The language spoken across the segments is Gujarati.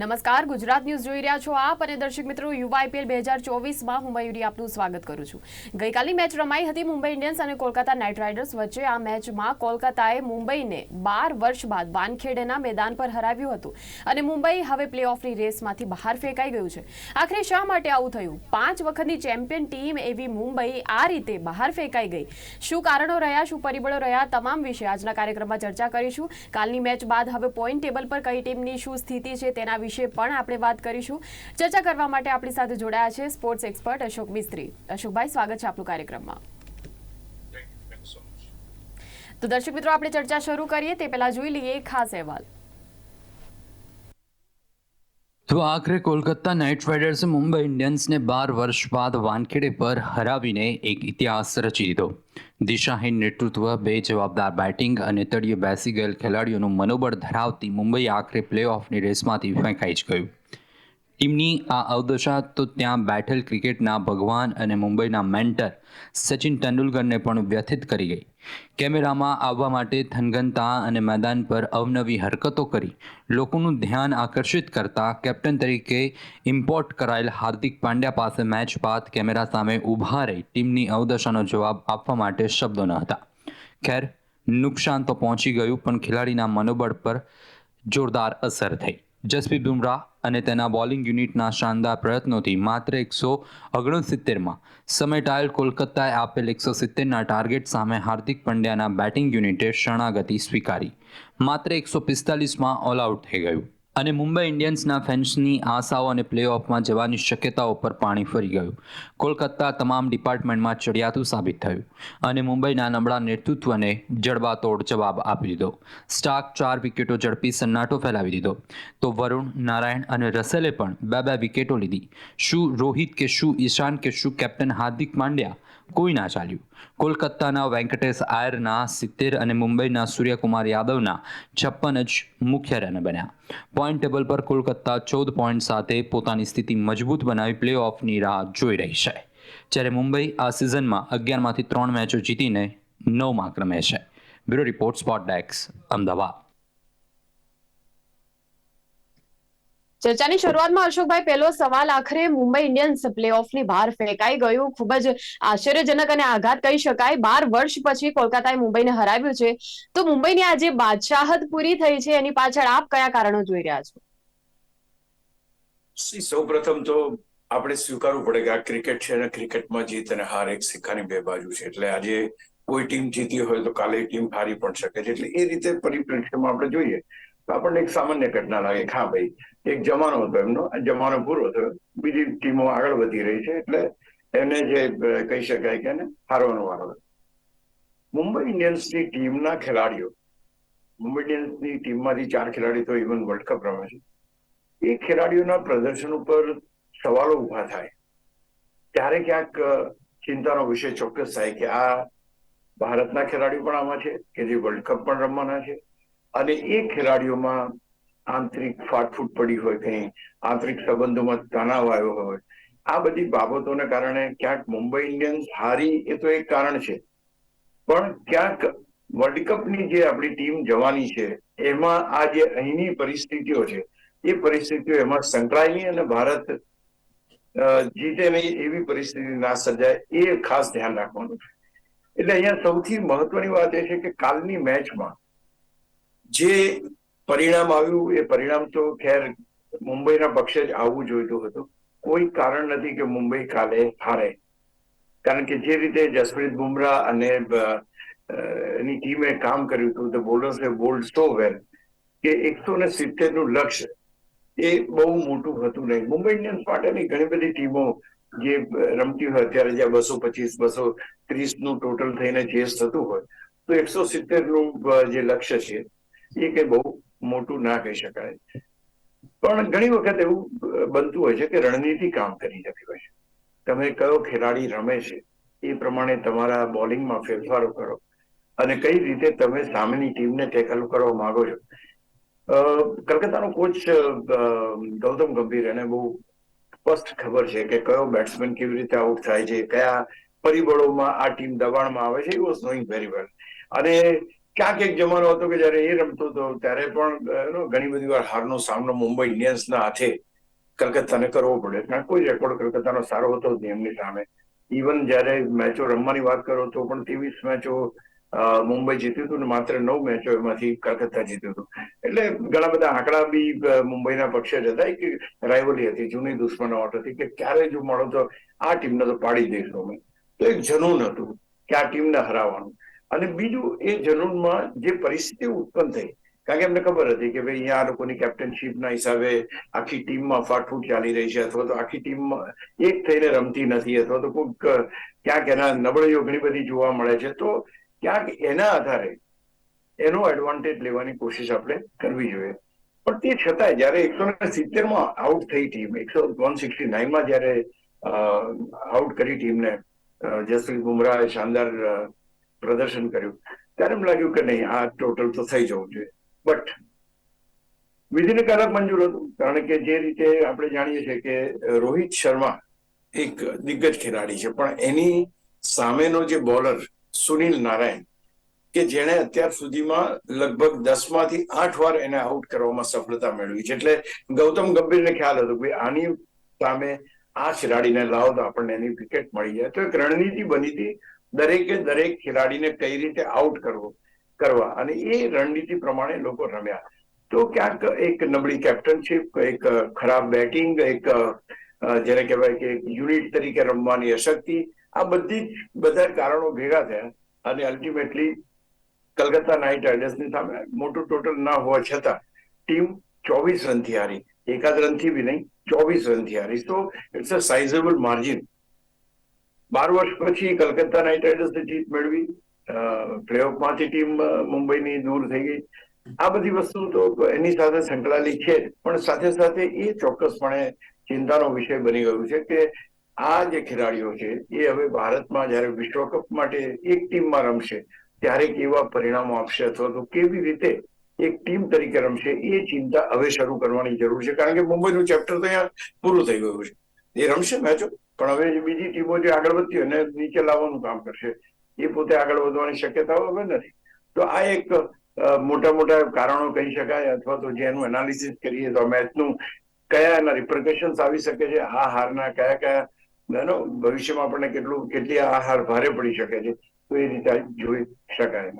નમસ્કાર, ગુજરાત ન્યૂઝ જોઈ રહ્યા છો આપ અને દર્શક મિત્રો યુવા આઈપીએલ બે હજાર ચોવીસમાં હું મયુરી આપનું સ્વાગત કરું છું. ગઈકાલની મેચ રમાઈ હતી મુંબઈ ઇન્ડિયન્સ અને કોલકાતા નાઇટ રાઇડર્સ વચ્ચે. આ મેચમાં કોલકાતાએ મુંબઈને બાર વર્ષ બાદ વાનખેડેના મેદાન પર હરાવ્યું હતું અને મુંબઈ હવે પ્લેઓફની રેસમાંથી બહાર ફેંકાઈ ગયું છે. આખરે શા માટે આવું થયું? પાંચ વખતની ચેમ્પિયન ટીમ એવી મુંબઈ આ રીતે બહાર ફેંકાઈ ગઈ. શું કારણો રહ્યા, શું પરિબળો રહ્યા, તમામ વિશે આજના કાર્યક્રમમાં ચર્ચા કરીશું. કાલની મેચ બાદ હવે પોઈન્ટ ટેબલ પર કઈ ટીમની શું સ્થિતિ છે તેના વિશે પણ આપણે વાત કરીશું. ચર્ચા કરવા માટે આપણી સાથે જોડાયા છે સ્પોર્ટ્સ એક્સપર્ટ અશોક મિસ્ત્રી અશોકભાઈ સ્વાગત છે આપણું કાર્યક્રમમાં. તો દર્શક મિત્રો આપણે ચર્ચા શરૂ કરીએ. તે પહેલા જોઈ લઈએ ખાસ અહેવાલ. તો આખરે કોલકાતા નાઇટ રાઇડર્સે મુંબઈ ઇન્ડિયન્સને બાર વર્ષ બાદ વાનખેડે પર હરાવીને એક ઇતિહાસ રચી દીધો. દિશાહીન નેતૃત્વ, બે જવાબદાર બેટિંગ અને તળિયે બેસી ગયેલ ખેલાડીઓનું મનોબળ ધરાવતી મુંબઈ આખરે પ્લે ઓફની રેસમાંથી ફેંકાઈ જ ગયું. ટીમની આ અવદશા તો ત્યાં બેઠેલ ક્રિકેટના ભગવાન અને મુંબઈના મેન્ટર સચિન તેંડુલકરને પણ વ્યથિત કરી ગઈ. કેમેરામાં આવવા માટે થનગનતા અને મેદાન પર અવનવી હરકતો કરી. લોકોનું ધ્યાન આકર્ષિત કરતા કેપ્ટન તરીકે ઇમ્પોર્ટ કરાયેલ હાર્દિક પાંડ્યા પાસે મેચ બાદ કેમેરા સામે ઊભા રહી ટીમની અવદશાનો જવાબ આપવા માટે શબ્દો ન હતા. ખેર નુકસાન તો પહોંચી ગયું, પણ ખેલાડીના મનોબળ પર જોરદાર અસર થઈ. જસપ્રીત બુમરાહ અને તેના બોલિંગ યુનિટના શાનદાર પ્રયત્નોથી માત્ર એકસો ઓગણસિત્તેરમાં સમેટાયેલ કોલકાતાએ આપેલ એકસો સિત્તેરના ટાર્ગેટ સામે હાર્દિક પંડ્યાના બેટિંગ યુનિટે શરણાગતિ સ્વીકારી. માત્ર એકસો પિસ્તાલીસમાં ઓલ આઉટ થઈ ગયું. અને મુંબઈ ઇન્ડિયન્સના ફેન્સની આશાઓ અને પ્લેઓફમાં જવાની શક્યતાઓ પર પાણી ફરી ગયું. કોલકાતા તમામ ડિપાર્ટમેન્ટમાં ચડિયાતું સાબિત થયું અને મુંબઈના નબળા નેતૃત્વને જડબાતોડ જવાબ આપી દીધો. સ્ટાક ચાર વિકેટો ઝડપી સન્નાટો ફેલાવી દીધો. તો વરુણ, નારાયણ અને રસેલે પણ બે બે વિકેટો લીધી. શું રોહિત કે શું ઈશાન કે શું કેપ્ટન હાર્દિક પાંડ્યા? કોઈ ના ચાલ્યું? કોલકાતાના વેંકટેશ આયરના, સિત્તેર અને મુંબઈના સૂર્યકુમાર યાદવના છપ્પન જ મુખ્ય રન બન્યા. પોઈન્ટ ટેબલ પર કોલકાતા ચૌદ પોઈન્ટ સાથે પોતાની સ્થિતિ મજબૂત બનાવી પ્લે ઓફની રાહ જોઈ રહી છે. જ્યારે મુંબઈ આ સિઝનમાં અગિયારમાંથી ત્રણ મેચો જીતીને નવમાં ક્રમે છે. બ્યુરો રિપોર્ટ સ્પોટ ડેક્સ અમદાવાદ. ચર્ચાની શરૂઆતમાં અશોકભાઈ, પહેલો સવાલ આખરે મુંબઈ ઇન્ડિયન્સ પ્લેઓફની બહાર ફેંકાઈ ગયું. ખૂબ જ આશ્ચર્યજનક અને આઘાત કહી શકાય. બાર વર્ષ પછી કોલકાતાએ મુંબઈને હરાવ્યું છે. તો મુંબઈની આજે બાદશાહત પૂરી થઈ છે. એની પાછળ આપ કયા કારણો જોઈ રહ્યા છો? સૌ પ્રથમ તો આપણે સ્વીકારવું પડે કે આ ક્રિકેટ છે અને ક્રિકેટમાં જીત અને હાર એક સિક્કાની બે બાજુ છે. એટલે આજે કોઈ ટીમ જીતી હોય તો કાલે ટીમ હારી પણ શકે છે. એટલે એ રીતે પરિપ્રેક્ષ્યમાં આપણે જોઈએ. તો આપણને એક સામાન્ય ઘટના લાગે હા ભાઈ, એક જમાનો હતો એમનો. જમાનો પૂરો થયો. બીજી ટીમો આગળ વધી રહી છે એટલે એને જે કહી શકાય કે એને હારવાનો વારો. મુંબઈ ઇન્ડિયન્સની ટીમના ખેલાડીઓ, મુંબઈ ઇન્ડિયન્સની ટીમમાંથી ચાર ખેલાડી તો ઇવન વર્લ્ડ કપ રમે છે. એ ખેલાડીઓના પ્રદર્શન ઉપર સવાલો ઊભા થાય. ત્યારે ક્યાંક ચિંતાનો વિષય ચોક્કસ થાય કે આ ભારતના ખેલાડીઓ પણ આમાં છે, કે જે વર્લ્ડ કપ પણ રમવાના છે. અને એ ખેલાડીઓમાં આંતરિક ફાટફૂટ પડી હોય કંઈ, આંતરિક સંબંધોમાં તણાવ આવ્યો હોય. આ બધી બાબતોને કારણે ક્યાંક મુંબઈ ઇન્ડિયન્સ હારી એ તો એક કારણ છે. પણ ક્યાંક વર્લ્ડ કપની જે આપણી ટીમ જવાની છે, એમાં આ જે અહીંની પરિસ્થિતિઓ છે, એ પરિસ્થિતિઓ એમાં સંકળાયેલી અને ભારત જીતે નહીં એવી પરિસ્થિતિ ના સર્જાય એ ખાસ ધ્યાન રાખવાનું છે. એટલે અહીંયા સૌથી મહત્વની વાત એ છે કે કાલની મેચમાં જે પરિણામ આવ્યું, એ પરિણામ તો ખેર મુંબઈના પક્ષે જ આવવું જોઈતું હતું. કોઈ કારણ નથી કે મુંબઈ કાલે હારે. કારણ કે જે રીતે જસપ્રીત બુમરાહ અને એની ટીમે કામ કર્યું હતું ધ બોલર્સે બોલ્ડ સો વેલ કે એકસો ને સિત્તેરનું લક્ષ્ય એ બહુ મોટું હતું નહીં. મુંબઈ ઇન્ડિયન્સ માટેની ઘણી બધી ટીમો જે રમતી હોય, અત્યારે જ્યાં બસો પચીસ, બસો ત્રીસનું ટોટલ થઈને ચેસ થતું હોય, તો એકસો સિત્તેરનું જે લક્ષ્ય છે એ કઈ બહુ મોટું ના કહી શકાય. પણ ઘણી વખત એવું બનતું હોય છે કે રણનીતિ કામ કરી જતી હોય છે. તમે કયો ખેલાડી રમે છે, એ પ્રમાણે તમારા બોલિંગમાં ફેરફારો કરો. અને કઈ રીતે તમે સામેની ટીમને ટેકલ કરવા માંગો છો. કલકત્તાનો કોચ ગૌતમ ગંભીર એને બહુ સ્પષ્ટ ખબર છે કે કયો બેટ્સમેન કેવી રીતે આઉટ થાય છે, કયા પરિબળોમાં આ ટીમ દબાણમાં આવે છે વોઝ નોઈંગ વેરી વેલ અને ક્યાંક એક જમાનો હતો કે જયારે એ રમતો હતો, ત્યારે પણ ઘણી બધી વાર હારનો સામનો મુંબઈ ઇન્ડિયન્સના હાથે કલકત્તાને કરવો પડે. કારણ કોઈ રેકોર્ડ કલકત્તાનો સારો હતો એમની સામે. ઇવન જયારે મેચો રમવાની વાત કરો તો પણ ત્રેવીસ મેચો મુંબઈ જીત્યું હતું ને માત્ર નવ મેચો એમાંથી કલકત્તા જીત્યું હતું. એટલે ઘણા બધા આંકડા બી મુંબઈના પક્ષે જ હતા. કે રાઇવલી હતી, જૂની દુશ્મનાવટ હતી કે ક્યારે જો મળો તો આ ટીમને તો પાડી દઈશું અમે. તો એક જનૂન હતું કે આ ટીમને હરાવવાનું. અને બીજું એ જનૂનમાં જે પરિસ્થિતિ ઉત્પન્ન થઈ, કારણ કે એમને ખબર હતી કે ભાઈ અહીંયા આ લોકોની કેપ્ટનશીપના હિસાબે આખી ટીમમાં ફાટફૂટ ચાલી રહી છે અથવા તો આખી ટીમ એક થઈને રમતી નથી અથવા તો કોઈક ક્યાંક એના નબળીઓ ઘણી બધી જોવા મળે છે. તો ક્યાંક એના આધારે એનો એડવાન્ટેજ લેવાની કોશિશ આપણે કરવી જોઈએ. પણ તે છતાંય જયારે એકસો ને સિત્તેરમાં આઉટ થઈ ટીમ, એકસો વન સિક્સટી નાઇનમાં જયારે આઉટ કરી ટીમને જસપ્રીત બુમરાહે, શાનદાર પ્રદર્શન કર્યું. ત્યારે એમ લાગ્યું કે નહીં, આ ટોટલ તો થઈ જવું જોઈએ. બટ વિધિને કારક મંજૂર હતું. કારણ કે જે રીતે આપણે જાણીએ છીએ કે રોહિત શર્મા એક દિગ્ગજ ખેલાડી છે. પણ એની સામેનો જે બોલર સુનિલ નારાયણ, કે જેણે અત્યાર સુધીમાં લગભગ દસમાંથી આઠ વાર એને આઉટ કરવામાં સફળતા મેળવી છે. એટલે ગૌતમ ગંભીરને ખ્યાલ હતો કે આની સામે આ ખેલાડીને લાવો તો આપણને એની વિકેટ મળી જાય. તો એક રણનીતિ બની હતી. દરેકે દરેક ખેલાડીને કઈ રીતે આઉટ કરવો, કરવા. અને એ રણનીતિ પ્રમાણે લોકો રમ્યા. તો ક્યાંક એક નબળી કેપ્ટનશીપ એક ખરાબ બેટિંગ એક જેને કહેવાય કે યુનિટ તરીકે રમવાની અશક્તિ, આ બધી જ, બધા કારણો ભેગા થયા. અને અલ્ટિમેટલી કલકત્તા નાઇટ રાઇડર્સની સામે મોટું ટોટલ ના હોવા છતાં ટીમ ચોવીસ રનથી હારી. એકાદ રનથી બી નહીં, ચોવીસ રનથી હારી. તો ઇટ્સ અ સાઇઝેબલ માર્જિન બાર વર્ષ પછી કલકત્તા નાઇટ રાઇડર્સે જીત મેળવી. પ્લેઓફમાંથી ટીમ મુંબઈની દૂર થઈ ગઈ. આ બધી વસ્તુ તો એની સાથે સંકળાયેલી છે પણ સાથે સાથે એ ચોક્કસપણે ચિંતાનો વિષય બની ગયું છે કે આ જે ખેલાડીઓ છે, એ હવે ભારતમાં જ્યારે વિશ્વકપ માટે એક ટીમમાં રમશે, ત્યારે કેવા પરિણામો આપશે અથવા તો કેવી રીતે એક ટીમ તરીકે રમશે, એ ચિંતા હવે શરૂ કરવાની જરૂર છે. કારણ કે મુંબઈનું ચેપ્ટર તો અહીંયા પૂરું થઈ ગયું છે. એ રમશે મેચો પણ હવે બીજી ટીમો જે આગળ વધતી અને નીચે લાવવાનું કામ કરશે. એ પોતે આગળ વધવાની શક્યતાઓ હવે નથી. તો આ એક મોટા મોટા કારણો કહી શકાય અથવા તો જેનું એનાલિસિસ કરીએ તો મેચનું કયા એના રિપ્રિકેશન્સ આવી શકે છે, આ હારના કયા કયા, એનો ભવિષ્યમાં આપણને કેટલું, કેટલી આ હાર ભારે પડી શકે છે, તો એ રીતે જોઈ શકાય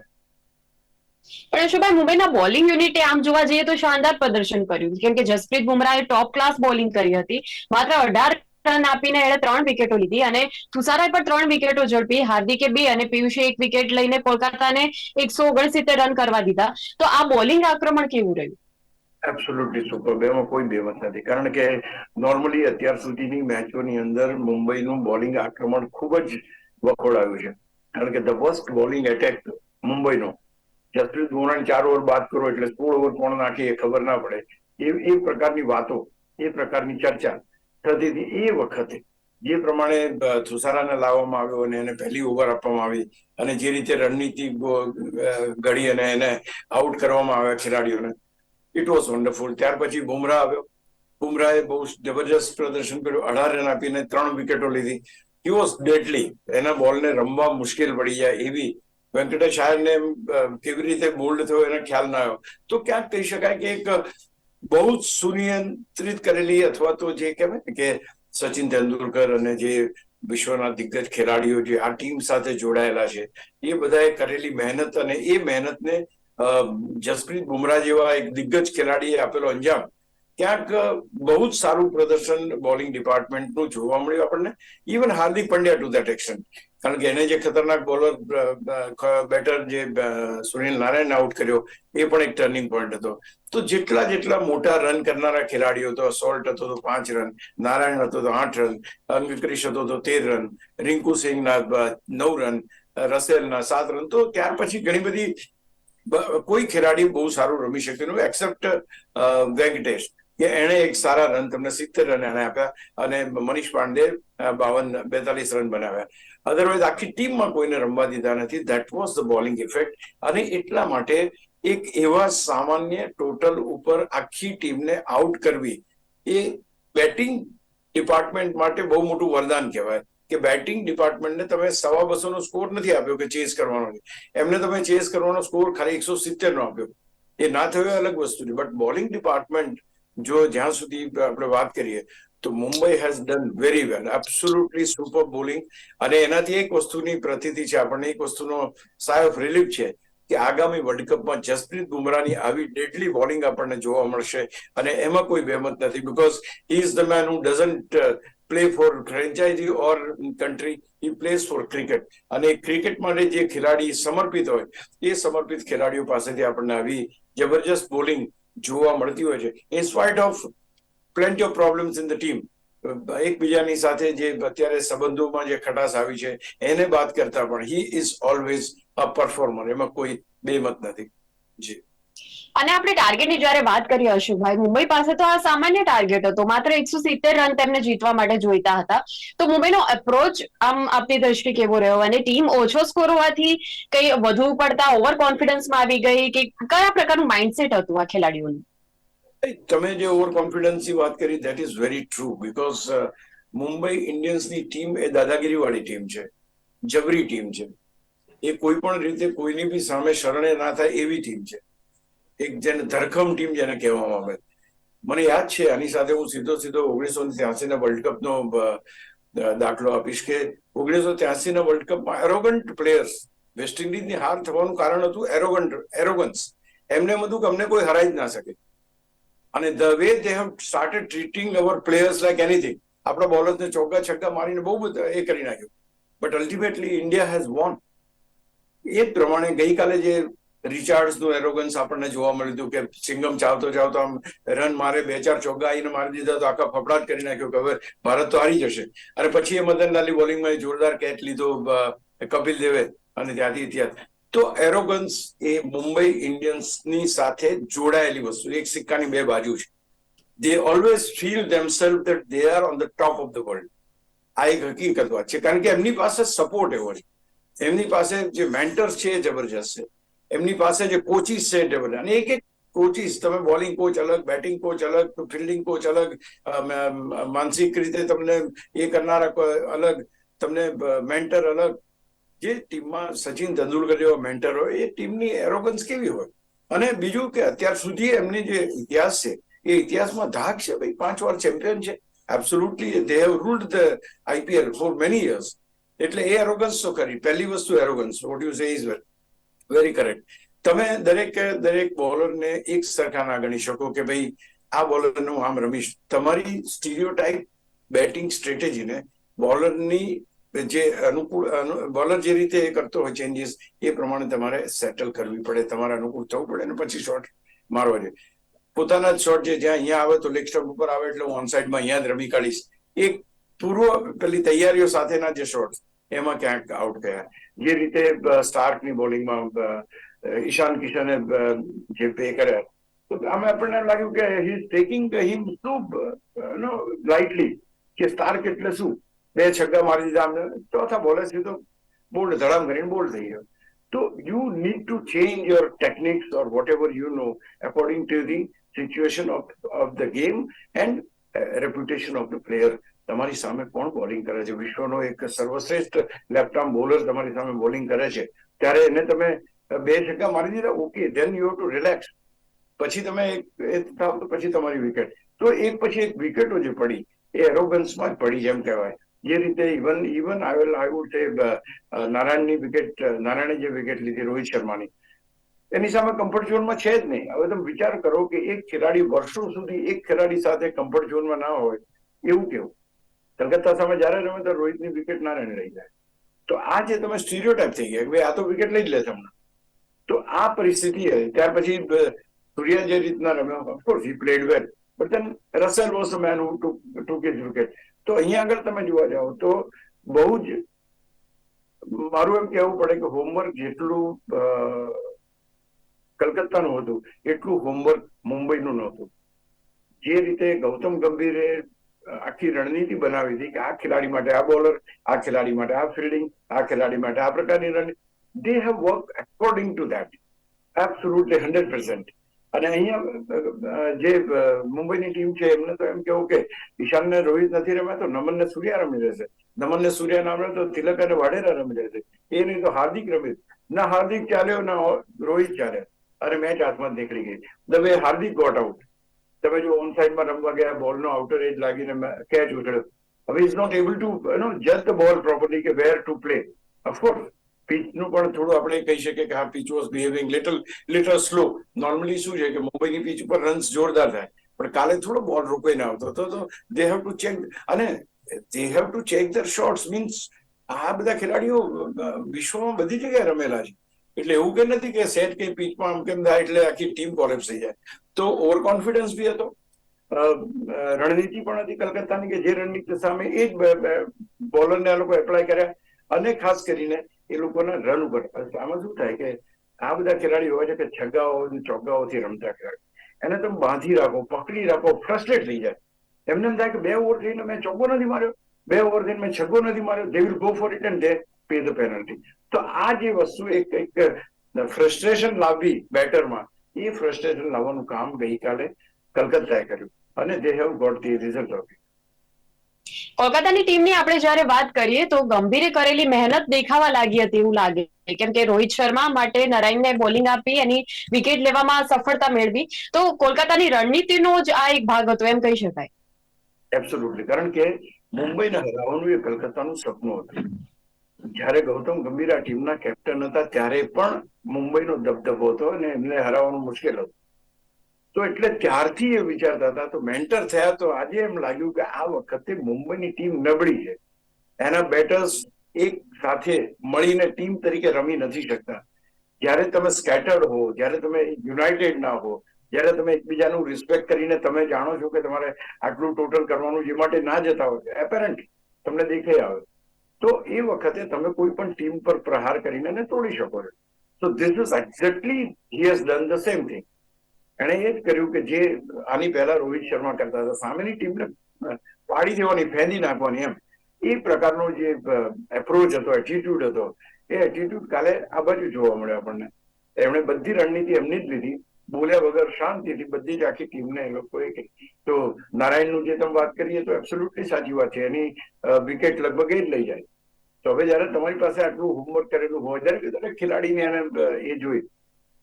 પણ અશોકભાઈ, મુંબઈના બોલિંગ યુનિટે આમ જોવા જઈએ તો શાનદાર પ્રદર્શન કર્યું. કેમ કે જસપ્રીત બુમરાહે ટોપ ક્લાસ બોલિંગ કરી હતી. માત્ર અઢાર રન આપીને એણે ત્રણ વિકેટો લીધી અને તુષારાએ પણ ત્રણ વિકેટો ઝડપી. હાર્દિકે બે અને પિયુષે એક વિકેટ લઈને કોલકાતાને એકસો ઓગણસિત્તેર રન કરવા દીધા. તો આ બોલિંગ આક્રમણ કેવું રહ્યું? એબ્સોલ્યુટલી સુપર બેમાં કોઈ બેવત નથી. કારણ કે નોર્મલી અત્યાર સુધીની મેચોની અંદર મુંબઈનું બોલિંગ આક્રમણ ખૂબ જ વખોડાયું છે. કારણ કે ધ વર્સ્ટ બોલિંગ એટેક મુંબઈનો. જસપ્રીત ધોરણ ચાર ઓવર બાદ કરો એટલે સોળ ઓવર કોણ નાખી એ ખબર ના પડે. એ એ પ્રકારની વાતો, એ પ્રકારની ચર્ચા થતી હતી એ વખતે. જે પ્રમાણે થુસારાને લાવવામાં આવ્યો અને એને પહેલી ઓવર આપવામાં આવી અને જે રીતે રણનીતિ ઘડી અને એને આઉટ કરવામાં આવ્યા ખેલાડીઓને ઇટ વોઝ વન્ડરફુલ ત્યાર પછી બુમરાહ આવ્યો. બુમરાહે બહુ જબરજસ્ત પ્રદર્શન કર્યું. અઢાર રન આપીને ત્રણ વિકેટો લીધી. હી વોઝ ડેડલી એના બોલને રમવા મુશ્કેલ પડી જાય એવી. વેંકટેશ આયરને કેવી રીતે બોલ્ડ થયો એને ખ્યાલ ના આવ્યો. તો ક્યાંક કહી શકાય કે એક બહુ જ સુનિયંત્રિત કરેલી અથવા તો જે કહેવાય કે સચિન તેંડુલકર અને જે વિશ્વના દિગ્ગજ ખેલાડીઓ જે આ ટીમ સાથે જોડાયેલા છે, એ બધાએ કરેલી મહેનત અને એ મહેનતને જસપ્રીત બુમરાહ જેવા એક દિગ્ગજ ખેલાડીએ આપેલો અંજામ ક્યાંક બહુ જ સારું પ્રદર્શન બોલિંગ ડિપાર્ટમેન્ટનું જોવા મળ્યું આપણને. Even Hardik Pandya to that action કારણ કે એને જે ખતરનાક બોલર બેટર જે સુનિલ નારાયણ આઉટ કર્યો, એ પણ એક ટર્નિંગ પોઈન્ટ હતો. તો જેટલા જેટલા મોટા રન કરનારા ખેલાડીઓ હતો, સોલ્ટ હતો તો પાંચ રન, નારાયણ હતો તો આઠ રન અંકિશ હતો તો તેર રન, રિંકુ સિંહના નવ રન, રસેલના સાત રન. તો ત્યાર પછી ઘણી બધી કોઈ ખેલાડી બહુ સારું રમી શક્યું એક્સેપ્ટ વેંકટેશ, કે એણે એક સારા રન, તમને સિત્તેર રન એને આપ્યા અને મનીષ પાંડે બાવન બેતાલીસ રન બનાવ્યા. અધરવાઇઝ આખી ટીમમાં કોઈને રમવા દીધા નથી. That was the bowling effect અને એટલા માટે એક એવા સામાન્ય ટોટલ ઉપર આખી ટીમને આઉટ કરવી એ બેટિંગ ડિપાર્ટમેન્ટ માટે બહુ મોટું વરદાન કહેવાય. કે બેટિંગ ડિપાર્ટમેન્ટને તમે સવા બસોનો સ્કોર નથી આપ્યો કે ચેસ કરવાનો એમને તમે ચેસ કરવાનો સ્કોર ખાલી એકસો સિત્તેરનો આપ્યો. એ ના થયો અલગ વસ્તુ છે. બટ બોલિંગ ડિપાર્ટમેન્ટ જો જ્યાં સુધી આપણે વાત કરીએ તો Mumbai has done very well absolutely super bowling અને એનાથી એક વસ્તુની પ્રતીતિ છે, આપણને એક વસ્તુનો સાય ઓફ રિલીફ છે કે આગામી વર્લ્ડ કપમાં જસપ્રીત બુમરાહની આવી ડેડલી બોલિંગ આપણને જોવા મળશે. અને એમાં કોઈ બેમત નથી because he is the man who doesn't play for franchise or country he plays for cricket અને ક્રિકેટ માટે જે ખેલાડી સમર્પિત હોય, એ સમર્પિત ખેલાડીઓ પાસેથી આપણને આવી જબરજસ્ત બોલિંગ જોવા મળતી હોય છે. In spite of plenty of problems in the team એકબીજાની સાથે જે અત્યારે સંબંધોમાં જે ખટાશ આવી છે, એને બાદ કરતા પણ he is always a performer એમાં કોઈ બેમત નથી. જી. અને આપણે ટાર્ગેટની જ્યારે વાત કરીએ અશુભાઈ મુંબઈ પાસે તો આ સામાન્ય ટાર્ગેટ હતો. માત્ર એકસો સિત્તેર રન તેમને જીતવા માટે જોઈતા હતા. તો મુંબઈનો અપ્રોચ આમ આપની દ્રષ્ટિ કેવો રહ્યો? અને ટીમ ઓછો સ્કોર હોવાથી કઈ વધુ પડતા ઓવર કોન્ફિડન્સમાં આવી ગઈ કે કયા પ્રકારનું માઇન્ડસેટ હતું આ ખેલાડીઓનું? તમે જે ઓવર કોન્ફિડન્સની વાત કરી that is very true because Mumbai ઇન્ડિયન્સની team એ દાદાગીરી વાળી ટીમ છે, જબરી ટીમ છે. એ કોઈ પણ રીતે કોઈની બી સામે શરણે ના થાય એવી ટીમ છે. એક જેને ધરખમ ટીમ જેને કહેવામાં આવે. મને યાદ છે, આની સાથે હું સીધો સીધો ઓગણીસો ત્યાસી ના વર્લ્ડ કપનો દાખલો આપીશ કે ઓગણીસો ત્યાસી ના વર્લ્ડ કપમાં એરોગન્ટ પ્લેયર્સ વેસ્ટ ઇન્ડિઝની હાર થવાનું કારણ હતું એરોગન્ટ એરોગન્સ એમને એમ કે અમને કોઈ હરાઈ જ ના શકે. અને the way they have started treating our players like anything આપણા બોલર્સને ચોગ્ગા છગ્ગા મારીને બહુ બધા એ કરી નાખ્યું. But ultimately India has won એ પ્રમાણે ગઈકાલે જે રિચાર્ડ્સનું એરોગન્સ આપણને જોવા મળ્યું હતું કે સિંગમ ચાવતો ચાવતો આમ રન મારે બે ચાર ચોગ્ગા આવીને મારી દીધા તો આખા ફફડાટ કરી નાખ્યો કે હવે ભારત તો હારી જશે. અને પછી એ મદનલાલની બોલિંગમાં જોરદાર કેચ લીધો કપિલ દેવે અને ત્યાંથી ઇતિહાસ. તો એરોગન્સ એ મુંબઈ ઇન્ડિયન્સની સાથે જોડાયેલી વસ્તુ. એક સિક્કાની બે બાજુ છે. They always feel themself that they are on the top of the world આ એક હકીકત વાત છે. કારણ કે એમની પાસે સપોર્ટ એવો છે. એમની પાસે જે મેન્ટર્સ છે એ જબરજસ્ત છે. એમની પાસે જે કોચિસ છે જબરજસ્ત. અને એક એક કોચિસ તમે બોલિંગ કોચ અલગ બેટિંગ કોચ અલગ ફિલ્ડિંગ કોચ અલગ માનસિક રીતે તમને એ કરનારા અલગ, તમને મેન્ટર અલગ જે ટીમમાં સચિન તેંડુલકર જેવા મેન્ટર હોય, એ ટીમની એરોગન્સ કેવી હોય? અને બીજું કે અત્યાર સુધી એમની જે ઇતિહાસ છે, એ ઇતિહાસમાં ધાક છે ભાઈ? પાંચ વાર ચેમ્પિયન છે. Absolutely they have ruled the IPL for many years એટલે એ એરોગન્સ તો કરી પહેલી વસ્તુ arrogance what you say is very correct તમે દરેક દરેક બોલરને એક સરખા ના ગણી શકો કે ભાઈ, આ બોલરનું આમ રમીશ. તમારી સ્ટીરિયોટાઇપ બેટિંગ સ્ટ્રેટેજીને બોલરની જે અનુકૂળ બોલર જે રીતે કરતો હોય ચેન્જીસ એ પ્રમાણે તમારે સેટલ કરવી પડે, તમારે અનુકૂળ થવું પડે ને પછી શોટ મારવા જોઈએ. પોતાના જ શોટ જે, જ્યાં અહીંયા આવે તો લેગ સ્ટમ્પ ઉપર આવે એટલે હું ઓન સાઈડમાં અહીંયા જ રમી કાઢીશ. એક પૂર્વ પેલી તૈયારીઓ સાથેના જે શોટ એમાં ક્યાંક આઉટ ગયા જે રીતે સ્ટાર્કની બોલિંગમાં ઈશાન કિશને જે પે કર્યા. તો આમે આપણને લાગ્યું કે હી ઇઝ ટેકિંગ હિમ શું નો લાઇટલી કે સ્ટાર્ક એટલે શું બે છગ્ગા મારી દીધા અમને. ચોથા બોલે સીધો બોલ્ડ ધડામ કરીને બોલ્ડ થઈ ગયો. તો you need to change your techniques or whatever you know according to the situation of of the game and reputation of the player તમારી સામે કોણ બોલિંગ કરે છે? વિશ્વનો એક સર્વશ્રેષ્ઠ લેફ્ટ આર્મ બોલર તમારી સામે બોલિંગ કરે છે. ત્યારે એને તમે બે છગ્ગા મારી દીધા okay then you to relax પછી તમે એ થાવ તો પછી તમારી વિકેટ તો એક પછી એક વિકેટો જે પડી, એ એરોગન્સમાં જ પડી, જેમ કહેવાય. જે રીતે even even I will I would say નારાયણની wicket નારાયણે જે વિકેટ લીધી રોહિત શર્માની. એની સામે કમ્ફર્ટ ઝોનમાં છે જ નહીં. હવે તમે વિચાર કરો કે એક ખેલાડી વર્ષો સુધી એક ખેલાડી સાથે કમ્ફર્ટ ઝોનમાં ના હોય, એવું કેવું? કલકત્તા સામે જયારે રમે તો રોહિતની વિકેટ નારાયણ રહી જાય. તો આ જે તમે સ્ટીરિયોટાઈપ થઈ ગયા કે ભાઈ આ તો વિકેટ લઈ જ લેશે હમણાં. તો આ પરિસ્થિતિ હતી ત્યાર પછી સૂર્યા જે રીતના રમ્યો of course he played well but then Russell was man who took wicket તો અહીંયા આગળ તમે જોવા જાઓ તો બહુ જ મારું એમ કહેવું પડે કે હોમવર્ક જેટલું કલકત્તાનું હતું, એટલું હોમવર્ક મુંબઈનું નહોતું. જે રીતે ગૌતમ ગંભીરે આખી રણનીતિ બનાવી હતી કે આ ખેલાડી માટે આ બોલર આ ખેલાડી માટે આ ફિલ્ડિંગ આ ખેલાડી માટે આ પ્રકારની રણનીતિ. They have work according to that absolutely hundred percent અને અહીંયા જે મુંબઈની ટીમ છે, એમને તો એમ કેવું કે ઈશાન ને રોહિત નથી રમ્યા તો નમનને સૂર્યા રમી રહેશે નમન ને સૂર્યા ના રમે તો તિલક અને વાડેરા રમી રહેશે એ નહીં તો હાર્દિક રમે. ના હાર્દિક ચાલ્યો, ના રોહિત ચાલ્યો. અને મેચ હાથમાં નીકળી ગઈ. વે હાર્દિક ગોટ આઉટ તમે જો ઓન સાઈડમાં રમવા ગયા બોલનો આઉટર એજ લાગીને કેચ ઉછળ્યો હવે is not able to know just ball properly કે where to play of course પિચનું પણ થોડું આપણે કહી શકીએ કે આ pitch was behaving little little slow. Normally શું છે કે મુંબઈની પીચ ઉપર રન્સ જોરદાર થાય. પણ કાલે થોડો બોલ રોકાઈને આવતો. હતો તો દે હેવ ટુ ચેક અને they have to check their shots means આ બધા ખેલાડીઓ વિશ્વમાં બધી જગ્યાએ રમેલા છે. એટલે એવું કે નથી કે સેટ કે પીચમાં આમ કેમ થાય એટલે આખી ટીમ કોલેપ્સ થઈ જાય. તો ઓવર કોન્ફિડન્સ બી હતો. રણનીતિ પણ હતી કલકત્તાની કે જે રણનીતિ સામે એ જ બોલરને આ લોકો એપ્લાય કર્યા. અને ખાસ કરીને એ લોકોના રન ઉપર. આમાં શું થાય કે આ બધા ખેલાડીઓ હોય છે કે છગ્ગાઓ ચોગ્ગાઓથી રમતા ખેલાડી. એને તમે બાંધી રાખો, પકડી રાખો ફ્રસ્ટ્રેટ થઈ જાય. એમને એમ થાય કે બે ઓવર થઈને મેં ચોગ્ગો નથી માર્યો. બે ઓવર થઈને મેં છગ્ગો નથી માર્યો. They will go for it and they pay the penalty તો આ જે વસ્તુ એક એક ફ્રસ્ટ્રેશન લાવવી બેટરમાં, એ ફ્રસ્ટ્રેશન લાવવાનું કામ ગઈકાલે કલકત્તાએ કર્યું. અને they have got the result of કોલકાતાની ટીમની આપણે જ્યારે વાત કરીએ તો ગંભીરે કરેલી મહેનત દેખાવા લાગી હતી એવું લાગે કેમ કે રોહિત શર્મા માટે નરાઈનને બોલિંગ આપી, એની વિકેટ લેવામાં સફળતા મેળવી. તો કોલકાતાની રણનીતિનો જ આ એક ભાગ હતો, એમ કહી શકાય. એબ્સોલ્યુટલી કારણ કે મુંબઈને હરાવવાનું એ કલકત્તાનું સપનું હતું. જ્યારે ગૌતમ ગંભીર આ ટીમના કેપ્ટન હતા, ત્યારે પણ મુંબઈનો દબદબો હતો અને એમને હરાવવાનું મુશ્કેલ હતું. તો એટલે ત્યારથી એ વિચારતા હતા. તો મેન્ટર થયા તો આજે એમ લાગ્યું કે આ વખતે મુંબઈની ટીમ નબળી છે. એના બેટર્સ એક સાથે મળીને ટીમ તરીકે રમી નથી શકતા. જ્યારે તમે સ્કેટર્ડ હો, જ્યારે તમે યુનાઇટેડ ના હો, જ્યારે તમે એકબીજાનું રિસ્પેક્ટ કરીને તમે જાણો છો કે તમારે આટલું ટોટલ કરવાનું જે માટે ના જતા હોય એપેરન્ટ તમને દેખાઈ આવે. તો એ વખતે તમે કોઈ પણ ટીમ પર પ્રહાર કરીને તોડી શકો છો. તો this is exactly he has done the same thing એણે એ જ કર્યું કે જે આની પહેલા રોહિત શર્મા કરતા હતા. સામેની ટીમને પાડી દેવાની, ફેંદી નાખવાની એમ. એ પ્રકારનો જે એપ્રોચ હતો એટીટ્યુડ હતો, એ એટીટ્યુડ કાલે આ બાજુ જોવા મળ્યો આપણને. એમણે બધી રણનીતિ એમની જ લીધી. બોલ્યા વગર શાંતિથી બધી જ આખી ટીમને એ લોકોએ તો નારાયણનું જે તમે વાત કરીએ તો એબ્સોલ્યુટલી સાચી વાત છે. એની વિકેટ લગભગ એ જ લઈ જાય. તો હવે જયારે તમારી પાસે આટલું હોમવર્ક કરેલું હોય દરેક દરેક ખેલાડીને એને એ જોઈ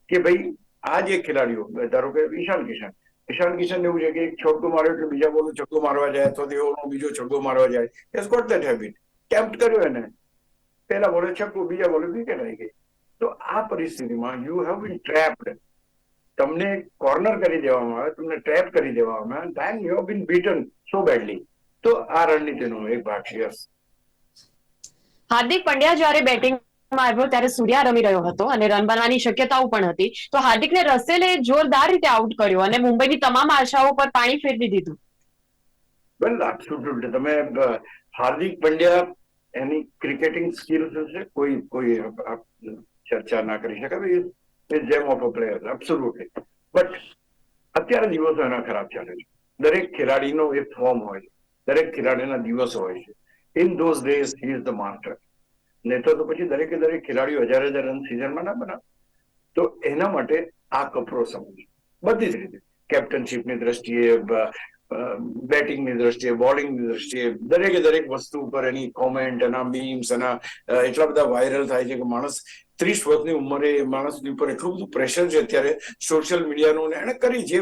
કે ભાઈ આ જે ખેલાડીઓ, ધારો કે ઈશાન કિશન. ઈશાન કિશન એવું છે કે એક છગ્ગો માર્યો એટલે બીજા બોલો છગ્ગો મારવા જાય, અથવા તેઓનો બીજો છગ્ગો મારવા જાય. As got that habit tempt કર્યો એને. પહેલા બોલે છગ્ગો, બીજા બોલે વિકેટ આવી ગઈ. તો આ પરિસ્થિતિમાં યુ હેવ બીન ટ્રેપ્ડ તમને કોર્નર કરી દેવામાં આવે, તમને ટ્રેપ કરી દેવામાં આવે then you have been beaten so badly તો આ રણનીતિનો એક ભાગ છે. હાર્દિક પંડ્યા, જ્યારે બેટિંગમાં આવ્યો ત્યારે સૂર્યા રમી રહ્યો હતો અને રન બનવાની શક્યતાઓ પણ હતી. તો હાર્દિકને રસેલે જોરદાર રીતે આઉટ કર્યો અને મુંબઈની તમામ આશાઓ પર પાણી ફેરવી દીધું. વેલ તમે હાર્દિક પંડ્યા, એની ક્રિકેટિંગ સ્કિલ્સ હશે કોઈ કોઈ ચર્ચા ના કરી શકાય. A gem of a player absolutely but અત્યારે દિવસો એના ખરાબ ચાલે છે. દરેક ખેલાડીનો એ ફોર્મ હોય છે. દરેક ખેલાડીના દિવસો હોય છે. In those days he is the master નહીં તો પછી દરેકે દરેક ખેલાડીઓ હજાર હજાર રન સિઝનમાં ના બનાવે. તો એના માટે આ કપરો સમય છે. બધી જ રીતે. કેપ્ટનશીપની દ્રષ્ટિએ બેટિંગની દ્રષ્ટિએ બોલિંગની દ્રષ્ટિએ, દરેકે દરેક વસ્તુ ઉપર એની કોમેન્ટ એના મીમ્સ એના એટલા બધા વાયરલ થાય છે કે માણસ ત્રીસ વર્ષની ઉંમરે માણસની ઉપર એટલું બધું પ્રેશર છે અત્યારે સોશિયલ મીડિયાનું એને કરી જે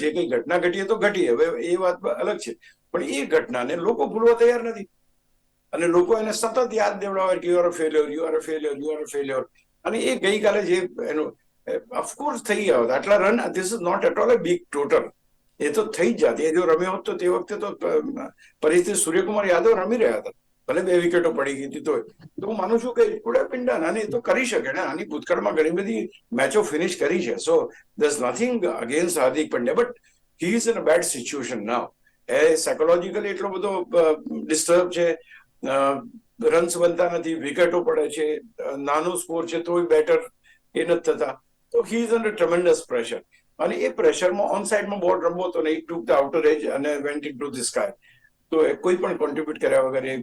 જે કઈ ઘટના ઘટી તો ઘટી. હવે એ વાત અલગ છે. પણ એ ઘટનાને લોકો ભૂલવા તૈયાર નથી. અને લોકો એને સતત યાદ દેવડાવે કે you a failure you a failure you a failure અને એ ગઈકાલે જે એનું ઓફકોર્સ થઈ ગયા આટલા run this is not at all a big total એ તો થઈ જ જાત. જો રમ્યો હોત તો તે વખતે તો પરિસ્થિતિ સૂર્યકુમાર યાદવ રમી રહ્યા હતા. ભલે બે વિકેટો પડી ગઈ હતી તો હું માનું છું કે કુડા પિંડા અને એ તો કરી શકે ને. આની ભૂતકાળમાં ઘણી બધી મેચો ફિનિશ કરી છે. So there's nothing against Hardik Pandya but he is in a bad situation now A psychologically એટલો બધો ડિસ્ટર્બ છે. રન્સ બનતા નથી વિકેટો પડે છે નાનો સ્કોર છે, તોય બેટર એ નથી થતા. તો he is under tremendous pressure અને એ પ્રેશરમાં ઓન સાઇડમાં બોલ રમવો તો નહીં ટુક ધ આઉટર એજ અને went into the sky તો એ કોઈ પણ કોન્ટ્રીબ્યુટ કર્યા વગર એ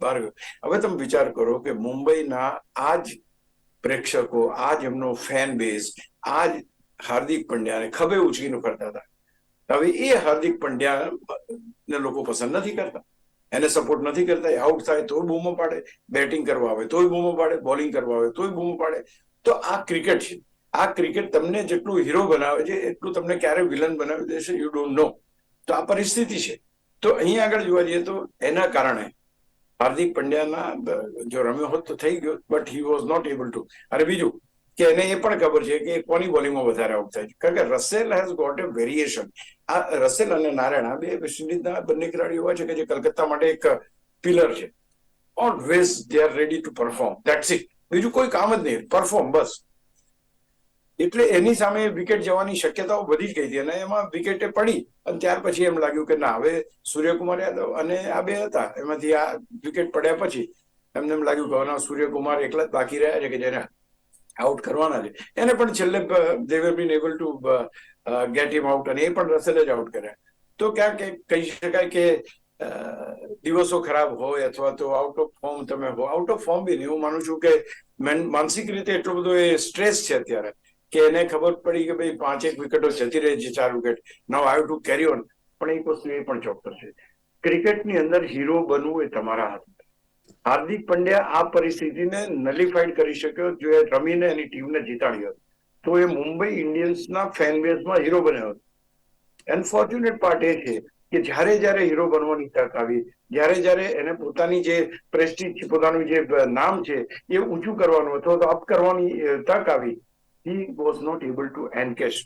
બહાર ગયો. હવે તમે વિચાર કરો કે મુંબઈના આ જ પ્રેક્ષકો, આ જ એમનો ફેન બેઝ આ જ હાર્દિક પંડ્યાને ખભે ઉચકીને કરતા હતા. હવે એ હાર્દિક પંડ્યા ને લોકો પસંદ નથી કરતા. એને સપોર્ટ નથી કરતા, એ આઉટ થાય, તોય બૂમો પાડે બેટિંગ કરવા આવે, તોય બૂમો પાડે બોલિંગ કરવા આવે, તોય બૂમો પાડે. તો આ ક્રિકેટ છે. આ ક્રિકેટ તમને જેટલું હીરો બનાવે છે, એટલું તમને ક્યારે વિલન બનાવી દેશે યુ ડોન્ટ નો તો આ પરિસ્થિતિ છે. તો અહીં આગળ જોવા જઈએ તો એના કારણે હાર્દિક પંડ્યાના જો રમ્યો હોત તો થઈ ગયો but he was not able to અરે બીજું કે એને એ પણ ખબર છે કે કોની બોલિંગમાં વધારે આઉટ થાય છે. કારણ કે Russell has got a variation આ રસેલ અને નારાયણ, આ બે વેસ્ટ ઇન્ડિઝના બંને ખેલાડીઓ એવા છે કે જે કલકત્તા માટે એક પિલર છે. Always they are ready to perform that's it બીજું કોઈ કામ જ નહીં. પરફોર્મ બસ. એટલે એની સામે વિકેટ જવાની શક્યતાઓ વધી જ ગઈ હતી અને એમાં વિકેટે પડી અને ત્યાર પછી એમ લાગ્યું કે ના, હવે સૂર્યકુમાર યાદવ અને આ બે હતા. એમાંથી આ વિકેટ પડ્યા પછી એમને એમ લાગ્યું કે સૂર્યકુમાર એકલા જ બાકી રહ્યા છે કે જેને આઉટ કરવાના છે. એને પણ છેલ્લે they've been able to get him out અને એ પણ રસેલે જ આઉટ કર્યા. તો ક્યાંક કહી શકાય કે દિવસો ખરાબ હોય અથવા તો આઉટ ઓફ ફોર્મ તમે હો આઉટ ઓફ ફોર્મ બી નહીં હું માનું છું કે મેન- માનસિક રીતે એટલો બધો એ સ્ટ્રેસ છે અત્યારે કે એને ખબર પડી કે ભાઈ પાંચેક વિકેટો જતી રહી છે ચાર wicket now I to carry on પણ એક વસ્તુ એ પણ ચોક્કસ છે. ક્રિકેટની અંદર હીરો બનવું એ તમારા હાથમાં હાર્દિક પંડ્યા આ પરિસ્થિતિને નલિફાઈડ કરી શક્યો જો એ રમીને એની ટીમને જીતાડી હોત. તો એ મુંબઈ ઇન્ડિયન્સના ફેન બેઝમાં હીરો બન્યો હતો. અનફોર્ચ્યુનેટ પાર્ટ એ છે કે જ્યારે જ્યારે હીરો બનવાની તક આવી, જ્યારે જ્યારે એને પોતાની જે પ્રેસ્ટીજ છે, પોતાનું જે નામ છે એ ઊંચું કરવાનું અથવા તો અપ કરવાની તક આવી. He was not able to encash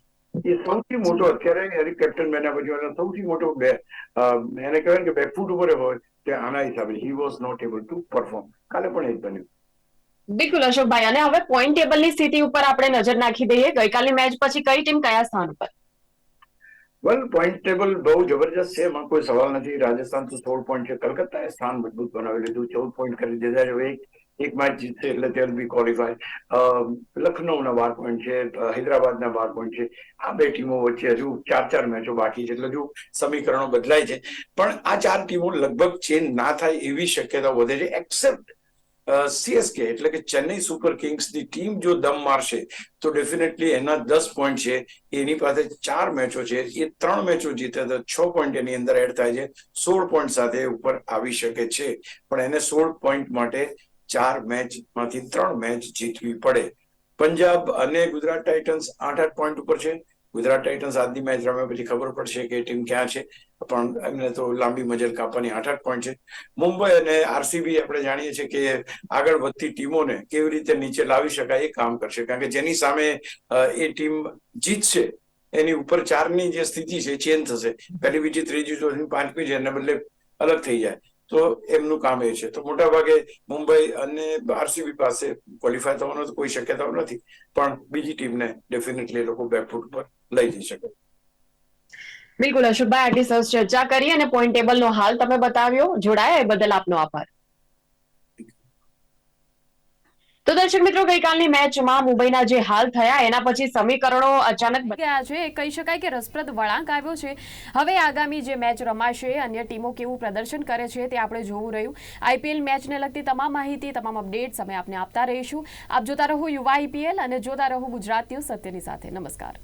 એ સૌથી મોટો અત્યારે એરિક કેપ્ટન બન્યા પછી એનો સૌથી મોટો બે એને કહેવાય કે બેકફૂટ ઉપર હોય તે આના હિસાબે he was not able to perform કાલે પણ એ જ બન્યું. બિલકુલ અશોકભાઈ અને હવે પોઈન્ટ ટેબલની સ્થિતિ ઉપર આપણે નજર નાખી દઈએ ગઈકાલની મેચ પછી કઈ ટીમ કયા સ્થાન ઉપર? વેલ પોઈન્ટ ટેબલ બહુ જબરજસ્ત છે એમાં કોઈ સવાલ નથી. રાજસ્થાન તો સોળ પોઈન્ટ છે કલકત્તાએ સ્થાન મજબૂત બનાવી લીધું ચૌદ પોઈન્ટ કરી દીધા છે એક એક મેચ જીતશે એટલે તેલ બી ક્વોલિફાય લખનૌના બાર પોઈન્ટ છે હૈદરાબાદના બાર પોઈન્ટ છે. આ બે ટીમો વચ્ચે હજુ ચાર ચાર મેચો બાકી છે. એટલે હજુ સમીકરણો બદલાય છે. પણ આ ચાર ટીમો લગભગ ચેન્જ ના થાય એવી શક્યતા વધે છે એક્સેપ્ટ સીએસકે એટલે કે ચેન્નઈ સુપર કિંગ્સની ટીમ જો દમ મારશે, તો ડેફિનેટલી એના દસ પોઈન્ટ છે. એની પાસે ચાર મેચો છે. એ ત્રણ મેચો જીતે તો છ પોઈન્ટ એની અંદર એડ થાય છે. સોળ પોઈન્ટ સાથે ઉપર આવી શકે છે. પણ એને સોળ પોઈન્ટ માટે ચાર મેચમાંથી ત્રણ મેચ જીતવી પડે. પંજાબ અને ગુજરાત ટાઇટન્સ આઠ આઠ પોઈન્ટ ઉપર છે. ગુજરાત ટાઇટન્સ આજની મેચ રમ્યા પછી ખબર પડશે કે ટીમ ક્યાં છે. પણ એમને તો લાંબી મજલ કાપવાની આઠ આઠ પોઈન્ટ છે. મુંબઈ અને આરસીબી આપણે જાણીએ છીએ કે આગળ વધતી ટીમોને કેવી રીતે નીચે લાવી શકાય એ કામ કરશે. કારણ કે જેની સામે એ ટીમ જીતશે, એની ઉપર ચારની જે સ્થિતિ છે ચેન્જ થશે. પહેલી બીજી ત્રીજી ચોથી પાંચમી છે, એના બદલે અલગ થઈ જાય. તો એમનું કામ એ છે. તો મોટા ભાગે મુંબઈ અને આરસીબી પાસે ક્વોલિફાય થવાનો તો કોઈ શક્યતાઓ નથી, પણ બીજી ટીમને ડેફિનેટલી લોકો બેકફૂટ પર લઈ જઈ શકે. બિલકુલ અશોકભાઈ, આટલી સરસ ચર્ચા કરી અને પોઈન્ટ ટેબલનો હાલ તમે બતાવ્યો. જોડાયા એ બદલ આપનો આભાર. તો દર્શક મિત્રો, ગઈકાલની મેચમાં મુંબઈના જે હાલ થયા, એના પછી સમીકરણો અચાનક ગયા છે. કહી શકાય કે રસપ્રદ વળાંક આવ્યો છે. હવે આગામી જે મેચ રમાશે, અન્ય ટીમો કેવું પ્રદર્શન કરે છે તે આપણે જોવું રહ્યું. આઈપીએલ મેચને લગતી તમામ માહિતી, તમામ અપડેટ્સ અમે આપને આપતા રહીશું. આપ જોતા રહો યુવા આઈપીએલ અને જોતા રહો ગુજરાત ન્યૂઝ સત્યની સાથે. નમસ્કાર.